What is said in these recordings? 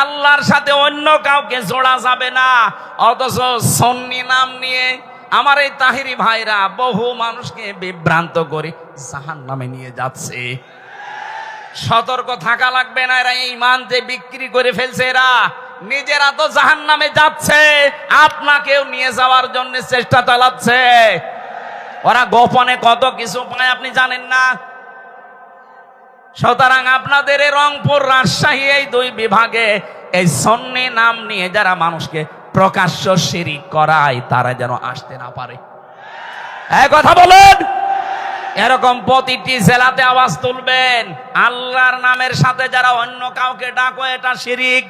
আল্লাহর সাথে অন্য কাউকে জোড়া যাবে না। অথচ সন্নি নাম নিয়ে আমার এই তাহিরি ভাইরা বহু মানুষকে বিভ্রান্ত করে জাহান নামে নিয়ে যাচ্ছে। সতর্ক থাকা লাগবে না এরা ইমান যে বিক্রি করে ফেলছে এরা। নিজেরা তো জাহান নামে যাচ্ছে, আপনাকেও নিয়ে যাওয়ার জন্য চেষ্টা চালাচ্ছে। ওরা গোপনে কত কিছু পায় আপনি জানেন না? সুতরাং আপনাদের রংপুর রাজশাহী এই দুই বিভাগে এই সন্নি নাম নিয়ে যারা মানুষকে প্রকাশ্য শিরিক করায়, তারা যেন আসতে না পারে। কথা বলেন। এরকম প্রতিটি জেলাতে আওয়াজ তুলবেন। আল্লাহর নামের সাথে যারা অন্য কাউকে ডাকো, এটা শিরিক।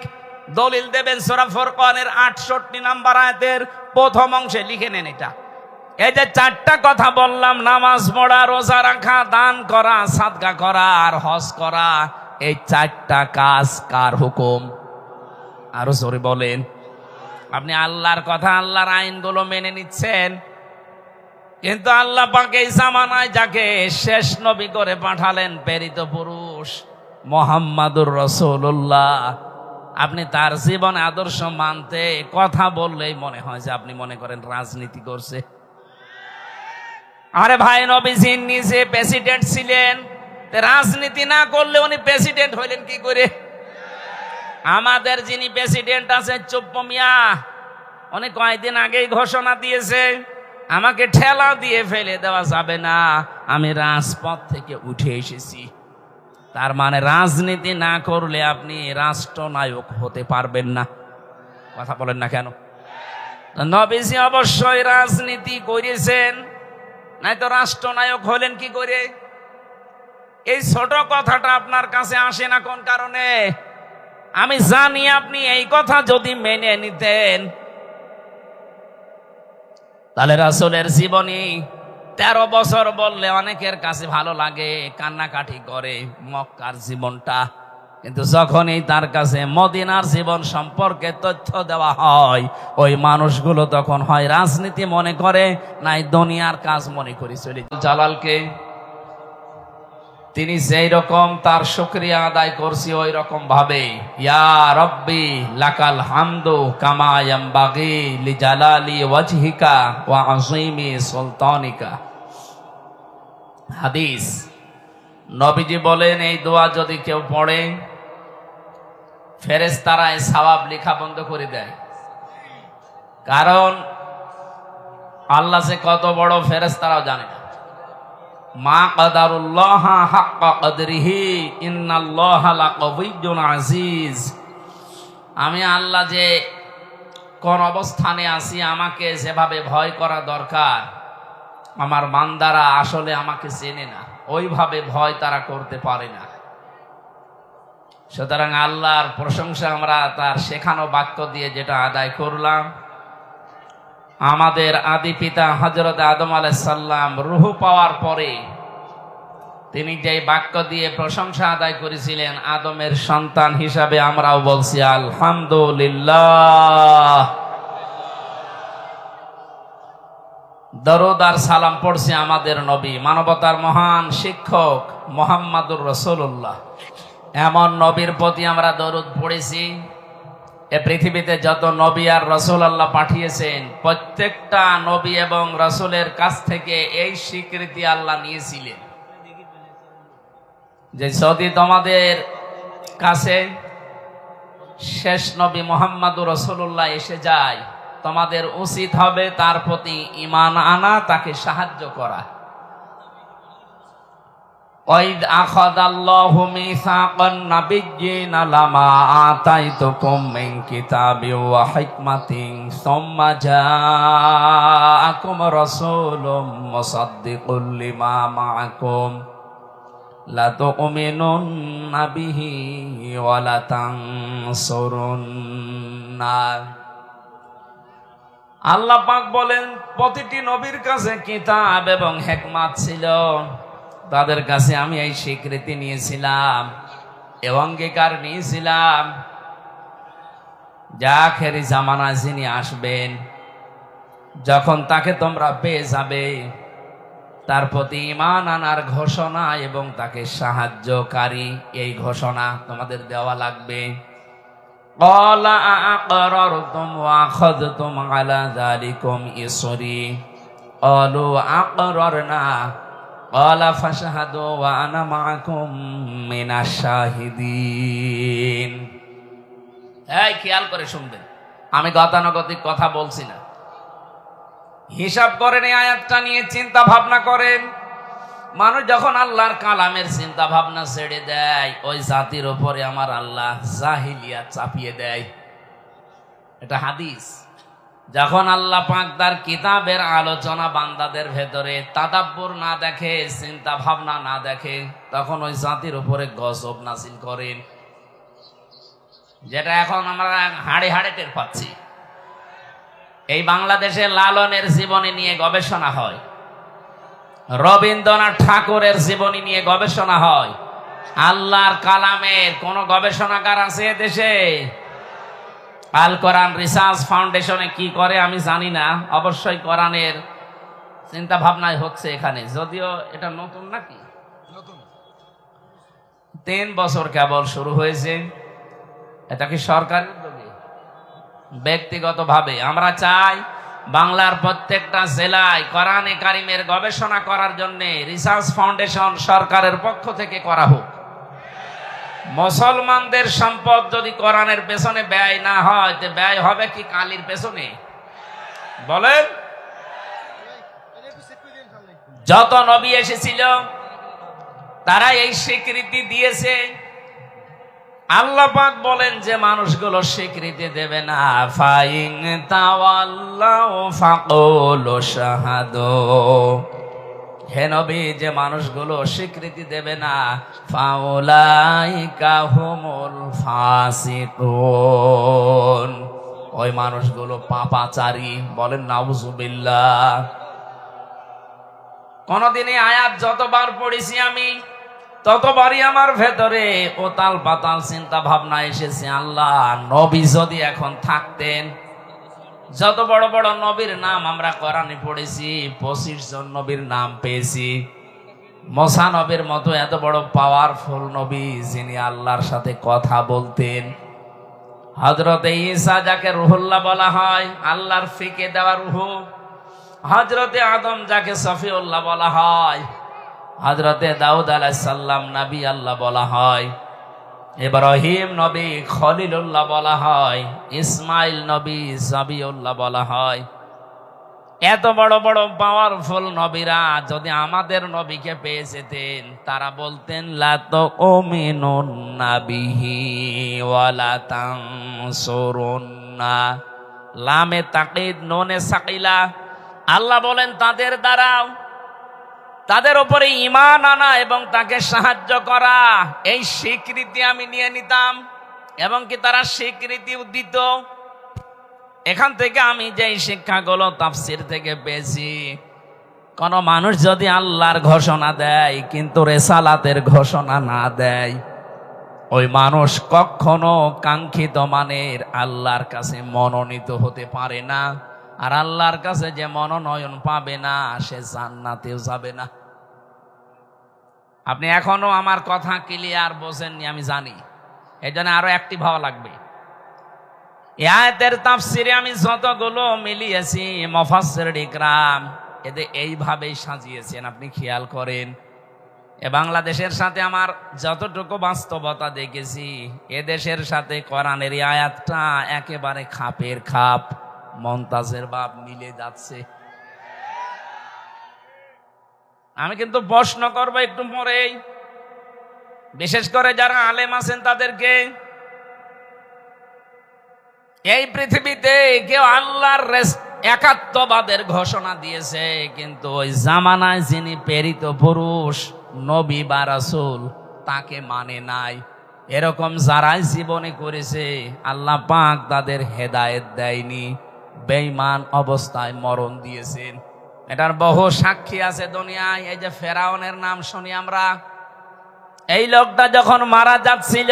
দলিল দেবেন সোরা ফোরকনের আটষট্টি নাম্বার আয়াতের প্রথম অংশে লিখে নেন এটা। এই যে চারটা কথা বললাম, নামাজ পড়া, রোজা রাখা, দান করা, সাদগা করা আর হজ করা, এই চারটা কাজ কার হুকুম? আরও জোরে বলেন। আপনি আল্লাহর কথা, আল্লাহর আইনগুলো মেনে নিচ্ছেন। কিন্তু আল্লাহ পাক জামানায় যাকে শেষ নবী করে পাঠালেন প্রেরিত পুরুষ, মোহাম্মদুর রসুল্লাহ আপনি তার জীবন আদর্শ মানতে কথা বললেই মনে হয় যে আপনি মনে করেন রাজনীতি করছে। আরে ভাই, নবীজি নিজে প্রেসিডেন্ট ছিলেন। রাজনীতি না করলে উনি প্রেসিডেন্ট হইলেন কি করে? আমাদের যিনি প্রেসিডেন্ট আছে চুপ্প মিয়া, উনি কয়েকদিন আগেই ঘোষণা দিয়েছে, আমাকে ঠেলা দিয়ে ফেলে দেওয়া যাবে না। আমি রাজপথ থেকে উঠে এসেছি। তার মানে রাজনীতি না করলে আপনি রাষ্ট্রনায়ক হতে পারবেন না। কথা বলেন না কেন? নবীজি অবশ্যই রাজনীতি করেছেন। নাই তো রাষ্ট্রনায়ক হলেন কি করে? এই ছোট কথাটা আপনার কাছে আসে না কোন কারণে? আমি জানি আপনি এই কথা যদি মেনে নিতেন। তাহলে রাসুলের জীবনী তেরো বছর বললে অনেকের কাছে ভালো লাগে, কান্নাকাটি করে মক্কার জীবনটা। কিন্তু যখনই তার কাছে মদিনার জীবন সম্পর্কে তথ্য দেওয়া হয়, ওই মানুষগুলো তখন হয় রাজনীতি মনে করে, নাই দুনিয়ার কাজ মনে করি। চলি জালালকে তিনি যেই রকম তার শুক্রিয়া আদায় করছি ওই রকম ভাবে, ইয়া রব্বি লাকাল হামদু কামায়াম বাগি লি জালালি ওয়াজহিকা ওয়া আযীমি সুলতানিকা। হাদিস, নবীজি বলেন, এই দোয়া যদি কেউ পড়ে ফেরেশতারা এই সওয়াব লেখা বন্ধ করে দেয়। কারণ আল্লাহ সে কত বড় ফেরেশতারাও জানে না। মা কাদারুল্লাহ হাক্কা আমি আল্লাহ যে কোন অবস্থানে আছি, আমাকে যেভাবে ভয় করা দরকার। আমার বান্দারা আসলে আমাকে চেনে না। ওইভাবে ভয় তারা করতে পারে না। সুতরাং আল্লাহর প্রশংসা আমরা তার শেখানো বাক্য দিয়ে যেটা আদায় করলাম। আমাদের আদি পিতা হজরত আদম আলাইসাল্লাম রুহু পাওয়ার পরে তিনি যে বাক্য দিয়ে প্রশংসা আদায় করেছিলেন, আদমের সন্তান হিসাবে আমরাও বলছি, আলহামদুলিল্লাহ। দরদ সালাম পড়ছে আমাদের নবী, মানবতার মহান শিক্ষক মোহাম্মদুর রসুল্লাহ এমন নবীর প্রতি আমরা দরুদ পড়েছি। এ পৃথিবীতে যত নবী আর রসুল আল্লাহ পাঠিয়েছেন, প্রত্যেকটা নবী এবং রসুলের কাছ থেকে এই স্বীকৃতি আল্লাহ নিয়েছিলেন। যে যদি তোমাদের কাছে শেষ নবী মোহাম্মদুর রসুল্লাহ এসে যায়, তোমাদের উচিত হবে তার প্রতি ইমান আনা, তাকে সাহায্য করা। নাবিয়্যিনা লামা আতাইতুকুম মিন কিতাবিন ওয়া হিকমাতিন সুম্মা জাআকুম রাসূলুম মুসাদ্দিকুল লিমা মাআকুম লা তুমিনুন্না বিহি ওয়া লা তানসুরুন্না আল্লাহ পাক বলেন, প্রতিটি নবীর কাছে কিতাব এবং হেকমাত ছিল। তাদের কাছে আমি এই স্বীকৃতি নিয়েছিলাম, এ অঙ্গীকার নিয়েছিলাম। যা খেরি জামানা যিনি আসবেন, যখন তাকে তোমরা পেয়ে যাবে, তার প্রতি ইমান আনার ঘোষণা এবং তাকে সাহায্যকারী এই ঘোষণা তোমাদের দেওয়া লাগবে। কলা أأقررتم وأخذتم على ذلكم إصري قالوا أقررنا قال فاشهدوا وأنا معكم من الشاهدين এই খেয়াল করে শুনবেন আমি গতানুগতিক কথা বলছি না হিসাব করেন এই আয়াতটা নিয়ে চিন্তা ভাবনা করেন মানুষ যখন আল্লাহর কালামের চিন্তা ভাবনা ছেড়ে দেয় ওই জাতির ওপরে আমার আল্লাহ জাহিলিয়া চাপিয়ে দেয় এটা হাদিস যখন আল্লাহ পাক তার কিতাবের আলোচনা বান্দাদের ভেতরে তাদাব্বর না দেখে, চিন্তা ভাবনা না দেখে, তখন ওই জাতির উপরে গজব নাসিল করেন যেটা এখন আমরা হাড়ে হাড়ে টের পাচ্ছি। এই বাংলাদেশে লালনের জীবনী নিয়ে গবেষণা হয়। রবীন্দ্রনাথ ঠাকুরের জীবনী নিয়ে গবেষণা হয়। আল্লাহর কালামের কোন গবেষণাগার আছে দেশে? আল কোরআন রিসার্চ ফাউন্ডেশনে কি করে আমি জানি না। অবশ্যই কোরআনের চিন্তা ভাবনায় হচ্ছে এখানে। যদিও এটা নতুন নাকি? তিন বছর কেবল শুরু হয়েছে। এটা কি সরকারি উদ্যোগে? ব্যক্তিগতভাবে। আমরা চাই বাংলার প্রত্যেকটা জেলায় কোরআনে কারিমের গবেষণা করার জন্য রিসার্চ ফাউন্ডেশন সরকারের পক্ষ থেকে করা হোক। মুসলমানদের সম্পদ যদি কোরআনের পেছনে ব্যয় না হয়, তো ব্যয় হবে কি কালির পেছনে? বলেন। যত নবী এসেছিল, তারা এই স্বীকৃতি দিয়েছে। আল্লাহ পাক বলেন যে, মানুষগুলো স্বীকৃতি দেবে না। ফাইং তাওয়াল্লাহ ফাকুল হে নবী, যে মানুষগুলো স্বীকৃতি দেবে না, ফাউলাইকা হুমুল ফাসিকুন। ওই মানুষগুলো পাপাচারী, বলেন নাউজুবিল্লাহ। কোনদিনই আয়াত যতবার পড়েছি আমি, ততবারই আমার ভেতরে ওতাল পাতাল চিন্তা ভাবনা এসেছে, আল্লাহ, নবী যদি এখন থাকতেন যত বড় বড় নবীর নাম আমরা কোরআনে পড়েছি, পঁচিশ জন নবীর নাম পেয়েছি। মশা নবীর মতো এত বড় পাওয়ারফুল নবী যিনি আল্লাহর সাথে কথা বলতেন। হজরতে ঈসা যাকে রুহুল্লাহ বলা হয়, আল্লাহর ফিকে দেওয়া রুহু। হজরতে আদম যাকে সফিউল্লাহ বলা হয় হজরতে দাউদ আলাইসাল্লাম নবী আল্লাহ বলা হয়। ইব্রাহিম নবী খলিলুল্লাহ বলা হয়, ইসমাইল নবী সাবিউল্লাহ বলা হয়। এত বড় বড় পাওয়ারফুল নবীরা যদি আমাদের নবীকে পেয়ে যেতেন, তারা বলতেন লাত ওমিনুন নাবিহি ওয়ালা তানসুরুন্না। লামে তাকিদ, ননে সাকিলা। আল্লাহ বলেন, তাদের দ্বারাও তাদের ওপরে ইমান আনা এবং তাকে সাহায্য করা, এই স্বীকৃতি আমি নিয়ে নিতাম এবং কি তারা স্বীকৃতি দিত এখান থেকে আমি যে শিক্ষাগুলো তাফসির থেকে পেয়েছি, কোন মানুষ যদি আল্লাহর ঘোষণা দেয় কিন্তু রেসালাতের ঘোষণা না দেয়, ওই মানুষ কখনো কাঙ্ক্ষিত মানের আল্লাহর কাছে মনোনীত হতে পারে না। আর আল্লাহর কাছে যে মনোনয়ন পাবে না, সে জান্নাতেও যাবে না। আপনি এখনও আমার কথা ক্লিয়ার বোঝেননি, আমি জানি। এই জন্য আরও অ্যাক্টিভ হওয়া লাগবে। আয়াতের তাফসিরে আমি যতগুলো মিলিয়েছি মফাসের ইকরাম, এদের এইভাবেই সাজিয়েছেন, আপনি খেয়াল করেন। এ বাংলাদেশের সাথে আমার যতটুকু বাস্তবতা দেখেছি, এ দেশের সাথে কোরআনের আয়াতটা একেবারে খাপের খাপ মন্তাজের বাপ মিলে যাচ্ছে। আমি কিন্তু প্রশ্ন করব একটু পরেই। বিশেষ করে যারা আলেম আছেন তাদেরকে, এই পৃথিবীতে কেউ আল্লাহর একাত্মবাদের ঘোষণা দিয়েছে, কিন্তু ওই জামানায় যিনি প্রেরিত পুরুষ, নবী বা রাসূল, তাকে মানে নাই। এরকম যারাই জীবনে করেছে, আল্লাহ পাক তাদের হেদায়েত দেয়নি, বেঈমান অবস্থায় মরণ দিয়েছেন। এটার বহু সাক্ষী আছে দুনিয়ায়, এই যে ফেরাউনের নাম শুনি আমরা। এই লোকটা যখন মারা যাচ্ছিল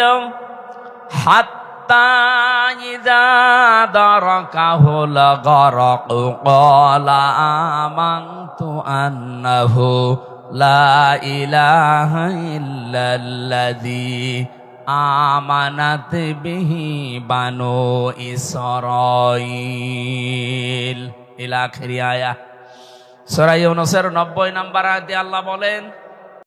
ক্বালা আমানতু বিহি বানো ইসরাইল ইলা আয়া। সূরা ইউনূসের 90 নম্বর আয়াতে আল্লাহ বলেন